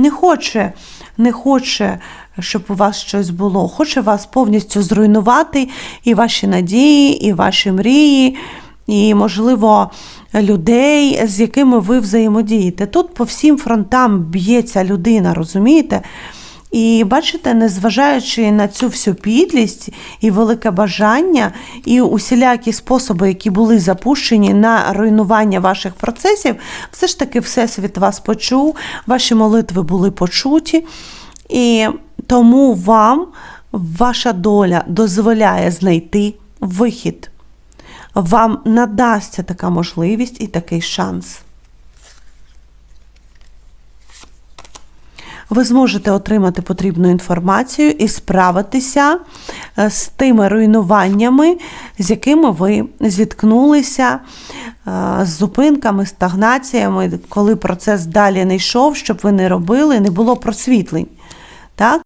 не хоче, не хоче, щоб у вас щось було, хоче вас повністю зруйнувати, і ваші надії, і ваші мрії, і, можливо, людей, з якими ви взаємодієте. Тут по всім фронтам б'ється людина, розумієте? І бачите, незважаючи на цю всю підлість і велике бажання, і усілякі способи, які були запущені на руйнування ваших процесів, все ж таки Всесвіт вас почув, ваші молитви були почуті, і тому вам ваша доля дозволяє знайти вихід. Вам надасться така можливість і такий шанс. Ви зможете отримати потрібну інформацію і справитися е, з тими руйнуваннями, з якими ви зіткнулися, е, з зупинками, стагнаціями, коли процес далі не йшов, щоб ви не робили, не було просвітлень. Так?